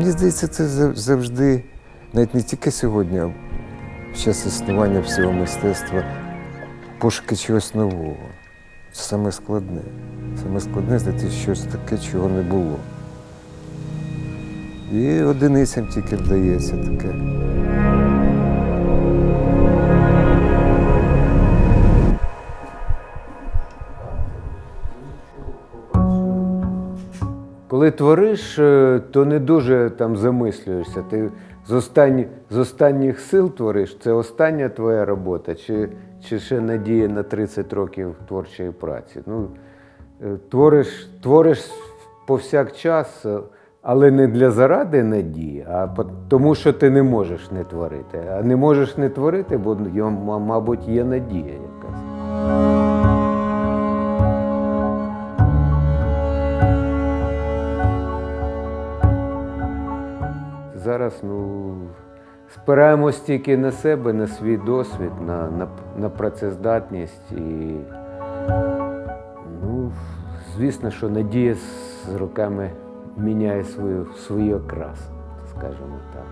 Мені здається, це завжди, навіть не тільки сьогодні, а в час існування всього мистецтва, пошуки чогось нового. Це саме складне. Саме складне знайти щось таке, чого не було. І одиницям тільки вдається таке. Коли твориш, е, то не дуже там замислюєшся. Ти з, останні, з останніх сил твориш, це остання твоя робота, чи, чи ще надія на 30 років творчої праці. Ну, е, твориш, твориш повсякчас, е, але не для заради надії, а тому, що ти не можеш не творити. А не можеш не творити, бо, мабуть, є надія Зараз ну, спираємось тільки на себе, на свій досвід, на, на, на працездатність. І, ну, звісно, що надія з роками міняє свою, свій окрас, скажімо так.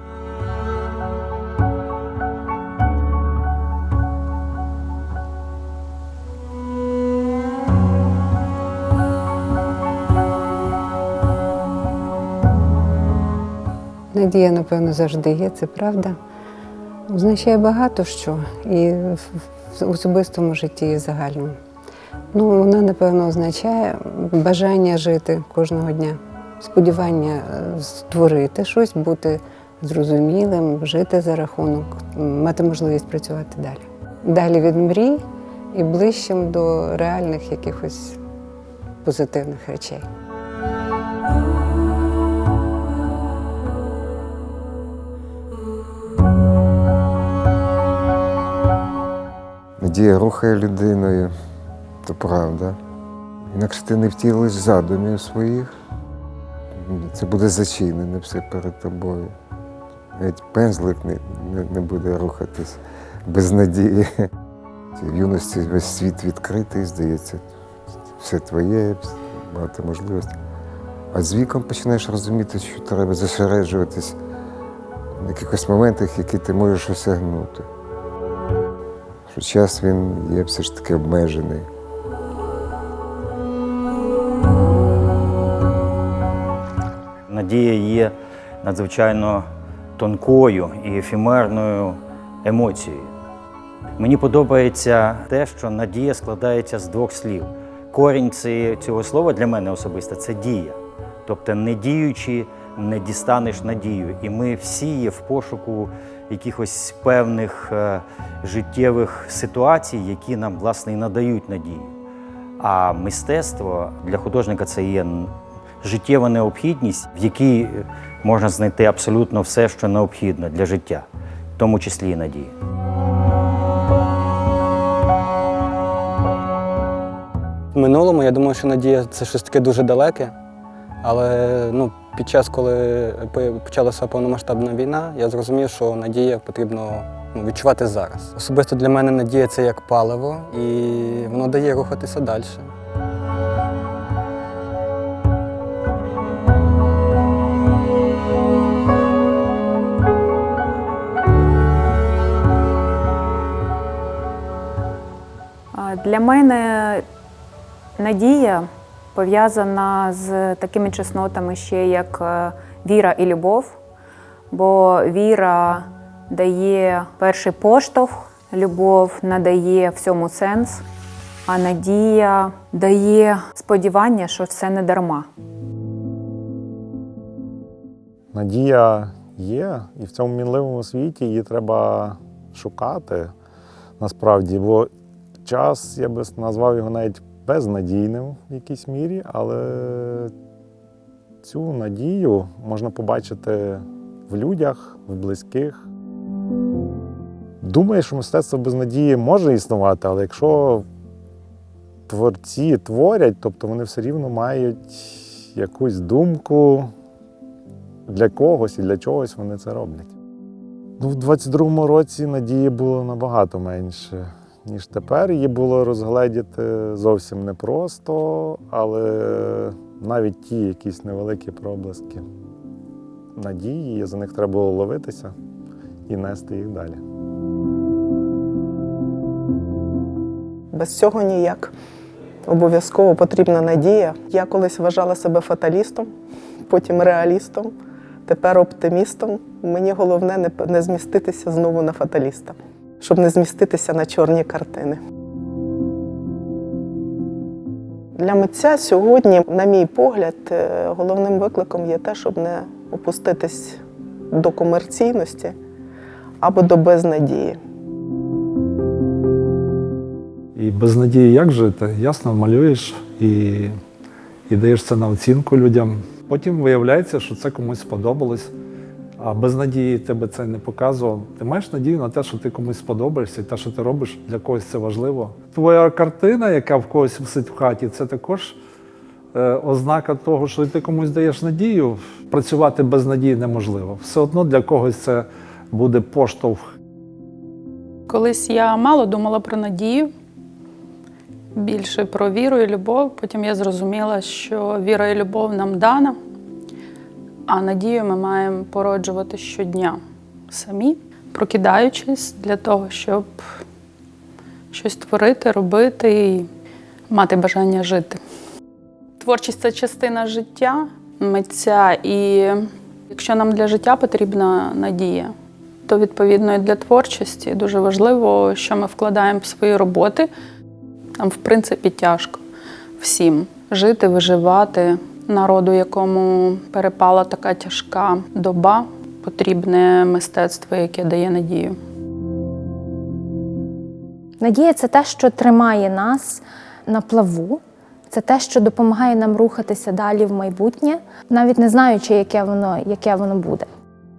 Надія, напевно, завжди є, це правда. Означає багато що і в в особистому житті, і в загальному. Ну, вона, напевно, означає бажання жити кожного дня, сподівання е, створити щось, бути зрозумілим, жити за рахунок, мати можливість працювати далі. Далі від мрій і ближчим до реальних якихось позитивних речей. Надія рухає людиною, то правда. Інакше ти не втілиш задумів своїх, це буде зачинене все перед тобою. Навіть пензлик не, не, не буде рухатись без надії. В юності весь світ відкритий, здається, все твоє, багато можливостей. А з віком починаєш розуміти, що треба зосереджуватись на якихось моментах, які ти можеш осягнути що час він є все ж таки обмежений. Надія є надзвичайно тонкою і ефемерною емоцією. Мені подобається те, що надія складається з двох слів. Корінь цього слова для мене особисто це дія. Тобто, не діючи, не дістанеш надію. І ми всі є в пошуку якихось певних е, життєвих ситуацій, які нам власне і надають надію. А мистецтво для художника це є життєва необхідність, в якій можна знайти абсолютно все, що необхідно для життя, в тому числі і надію. В минулому я думав, що надія це щось таке дуже далеке. Але ну, під час, коли почалася повномасштабна війна, я зрозумів, що надія потрібно ну, відчувати зараз. Особисто для мене надія це як паливо, і воно дає рухатися далі. Для мене надія пов'язана з такими чеснотами ще, як е, віра і любов, бо віра дає перший поштовх, любов надає всьому сенс, а надія дає сподівання, що все не дарма. Надія є, і в цьому мінливому світі її треба шукати насправді, бо час, я би назвав його навіть безнадійним в якійсь мірі, але цю надію можна побачити в людях, в близьких. Думаю, що мистецтво без надії може існувати, але якщо творці творять, тобто вони все рівно мають якусь думку, для когось і для чогось вони це роблять. Ну, в 22-му році надії було набагато менше, ніж тепер. Її було розгледіти зовсім непросто, але навіть ті якісь невеликі проблиски надії, за них треба було ловитися і нести їх далі. Без цього ніяк. Обов'язково потрібна надія. Я колись вважала себе фаталістом, потім реалістом, тепер оптимістом. Мені головне не, зміститися знову на фаталіста, щоб не зміститися на чорні картини. Для митця сьогодні, на мій погляд, е, головним викликом є те, щоб не опуститись до комерційності або до безнадії. І без надії як жити? Ясно, малюєш і, і даєш це на оцінку людям. Потім виявляється, що це комусь сподобалось. А без надії тебе це не показував. Ти маєш надію на те, що ти комусь сподобаєшся, і те, що ти робиш, для когось це важливо. Твоя картина, яка в когось висить в хаті, це також е, ознака того, що ти комусь даєш надію. Працювати без надії неможливо. Все одно для когось це буде поштовх Колись я мало думала про надію, більше про віру і любов. Потім я зрозуміла, що віра і любов нам дана, а надію ми маємо породжувати щодня самі, прокидаючись для того, щоб щось творити, робити і мати бажання жити. Творчість це частина життя митця, і якщо нам для життя потрібна надія, то відповідно і для творчості дуже важливо, що ми вкладаємо в свої роботи. Нам, в принципі, тяжко всім жити, виживати. Народу, якому перепала така тяжка доба, потрібне мистецтво, яке дає надію. Надія це те, що тримає нас на плаву, це те, що допомагає нам рухатися далі в майбутнє, навіть не знаючи, яке воно, яке воно буде.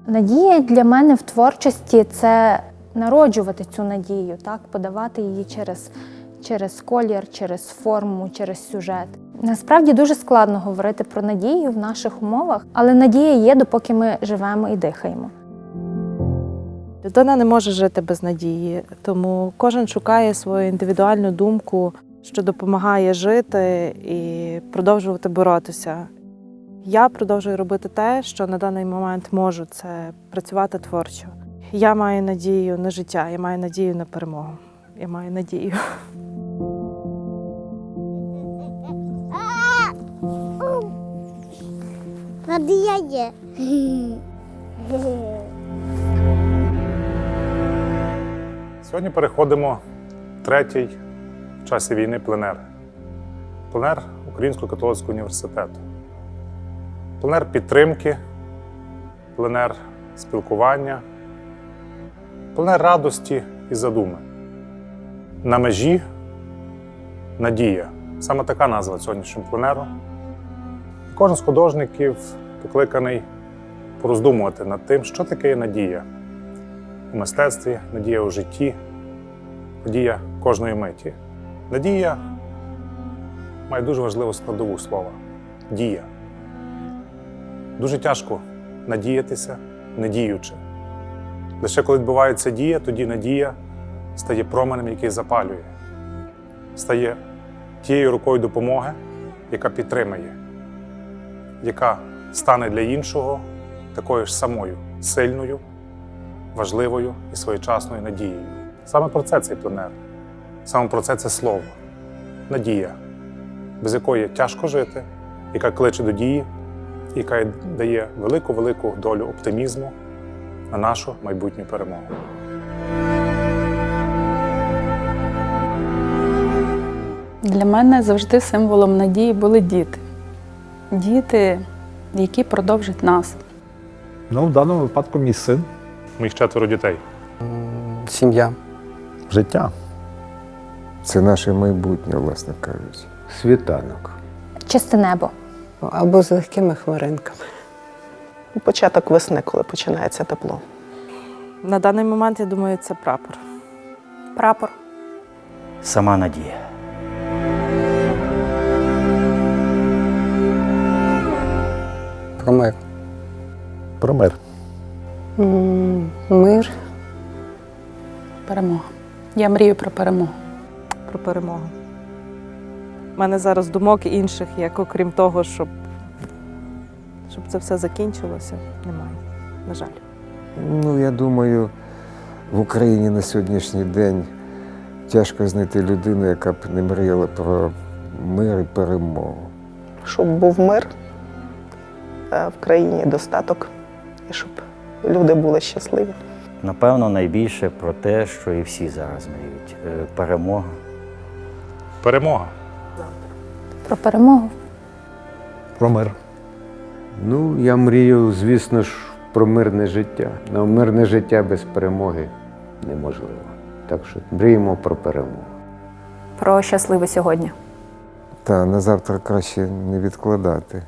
Надія для мене в творчості це народжувати цю надію, так, подавати її через, через колір, через форму, через сюжет. Насправді дуже складно говорити про надію в наших умовах, але надія є, допоки ми живемо і дихаємо. Людина не може жити без надії, тому кожен шукає свою індивідуальну думку, що допомагає жити і продовжувати боротися. Я продовжую робити те, що на даний момент можу це працювати творчо. Я маю надію на життя, я маю надію на перемогу. Я маю надію. Надія є. Сьогодні переходимо в третій в часі війни пленер. Пленер Українського католицького університету. Пленер підтримки, пленер спілкування, пленер радості і задуми. На межі надія. Саме така назва сьогоднішнього пленеру. Кожен з художників покликаний пороздумувати над тим, що таке надія у мистецтві, надія у житті, надія кожної миті. Надія має дуже важливу складову слова дія. Дуже тяжко надіятися, не діючи. Лише коли відбувається дія, тоді надія стає променем, який запалює, стає тією рукою допомоги, яка підтримує, яка стане для іншого такою ж самою сильною, важливою і своєчасною надією. Саме про це цей пленер. Саме про це це слово надія, без якої тяжко жити, яка кличе до дії, яка дає велику-велику долю оптимізму на нашу майбутню перемогу. Для мене завжди символом надії були діти. Діти, які продовжать нас. Ну, в даному випадку мій син. Моїх четверо дітей. Сім'я. Життя. Це наше майбутнє, власне кажучи. Світанок. Чисте небо. Або з легкими хмаринками. Початок весни, коли починається тепло. На даний момент, я думаю, це прапор. Прапор. Сама надія. Про мир. Про мир. М, Мир. Перемога. Я мрію про перемогу. Про перемогу. У мене зараз думок інших, як окрім того, щоб щоб це все закінчилося, немає. На жаль. Ну, я думаю, в Україні на сьогоднішній день тяжко знайти людину, яка б не мріяла про мир і перемогу. Щоб був мир в країні, достаток, і щоб люди були щасливі. Напевно, найбільше про те, що і всі зараз мріють. Е, Перемога. Перемога. Про перемогу. Про мир. Ну, я мрію, звісно ж, про мирне життя. Але мирне життя без перемоги неможливо. Так що мріємо про перемогу. Про щасливе сьогодні. Та на завтра краще не відкладати.